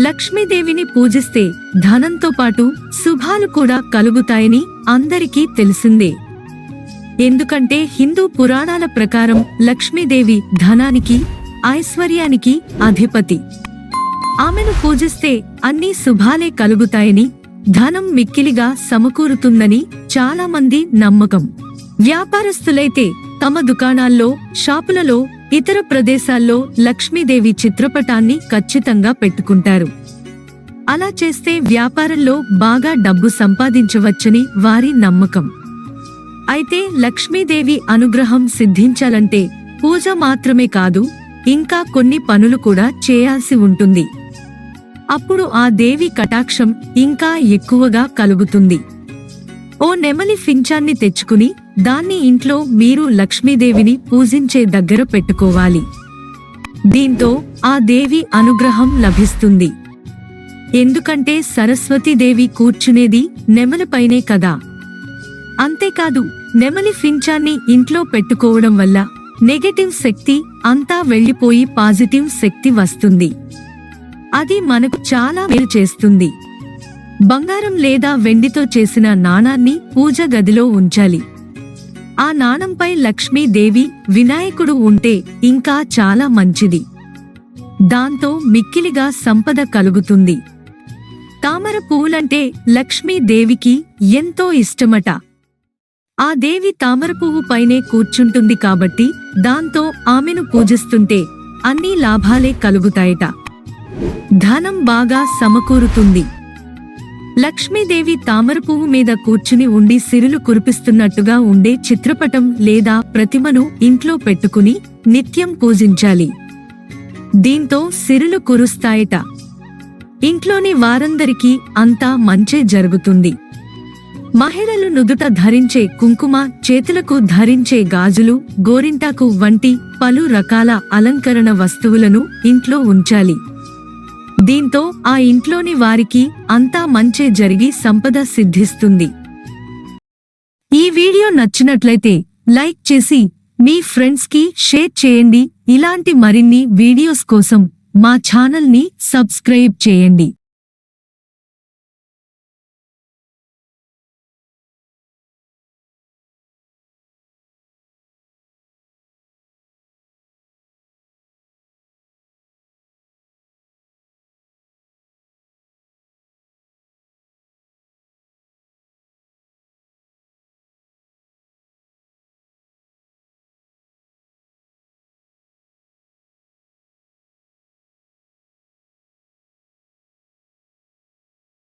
లక్ష్మీదేవిని పూజిస్తే ధనంతో పాటు శుభాలు కూడా కలుగుతాయని అందరికీ తెలిసిందే. ఎందుకంటే హిందూ పురాణాల ప్రకారం లక్ష్మీదేవి ధనానికి ఐశ్వర్యానికి అధిపతి. ఆమెను పూజిస్తే అన్ని శుభాలే కలుగుతాయని ధనం మిక్కిలిగా సమకూరుతుందని చాలా మంది నమ్మకం. వ్యాపారస్తులైతే తమ దుకాణాల్లో షాపులలో ఇతర ప్రదేశాల్లో లక్ష్మీదేవి చిత్రపటాన్ని ఖచ్చితంగా పెట్టుకుంటారు. అలా చేస్తే వ్యాపారంలో బాగా డబ్బు సంపాదించవచ్చని వారి నమ్మకం. అయితే లక్ష్మీదేవి అనుగ్రహం సిద్ధించాలంటే పూజ మాత్రమే కాదు ఇంకా కొన్ని పనులు కూడా చేయాల్సి ఉంటుంది. అప్పుడు ఆ దేవి కటాక్షం ఇంకా ఎక్కువగా కలుగుతుంది. ఓ నెమలి ఫించాన్ని తెచ్చుకుని దాన్ని ఇంట్లో మీరు లక్ష్మీదేవిని పూజించే దగ్గర పెట్టుకోవాలి. దీంతో ఆ దేవి అనుగ్రహం లభిస్తుంది. ఎందుకంటే సరస్వతీదేవి కూర్చునేది నెమలిపైనే కదా. అంతేకాదు నెమలి ఫించాన్ని ఇంట్లో పెట్టుకోవడం వల్ల నెగటివ్ శక్తి అంతా వెళ్ళిపోయి పాజిటివ్ శక్తి వస్తుంది. అది మనకు చాలా మేలు చేస్తుంది. బంగారం లేదా వెండితో చేసిన నాణాన్ని పూజ గదిలో ఉంచాలి. ఆ నాణంపై లక్ష్మీదేవి వినాయకుడు ఉంటే ఇంకా చాలా మంచిది. దాంతో మిక్కిలిగా సంపద కలుగుతుంది. తామర పువ్వులంటే లక్ష్మీదేవికి ఎంతో ఇష్టమట. ఆ దేవి తామర పువ్వు పైనే కూర్చుంటుంది కాబట్టి దాంతో ఆమెను పూజిస్తుంటే అన్ని లాభాలే కలుగుతాయట. ధనం బాగా సమకూరుతుంది. లక్ష్మీదేవి తామర పువ్వు మీద కూర్చుని ఉండి సిరులు కురిపిస్తున్నట్టుగా ఉండే చిత్రపటం లేదా ప్రతిమను ఇంట్లో పెట్టుకుని నిత్యం పూజించాలి. దీంతో సిరులు కురుస్తాయట. ఇంట్లోని వారందరికీ అంతా మంచే జరుగుతుంది. మహిళలు నుదుట ధరించే కుంకుమ చేతులకు ధరించే గాజులు గోరింటాకు వంటి పలు రకాల అలంకరణ వస్తువులను ఇంట్లో ఉంచాలి. దీంతో ఆ ఇంట్లోని వారికి అంతా మంచే జరిగి సంపద సిద్ధిస్తుంది. ఈ వీడియో నచ్చినట్లయితే లైక్ చేసి మీ ఫ్రెండ్స్కి షేర్ చేయండి. ఇలాంటి మరిన్ని వీడియోస్ కోసం మా ఛానల్ని సబ్స్క్రైబ్ చేయండి.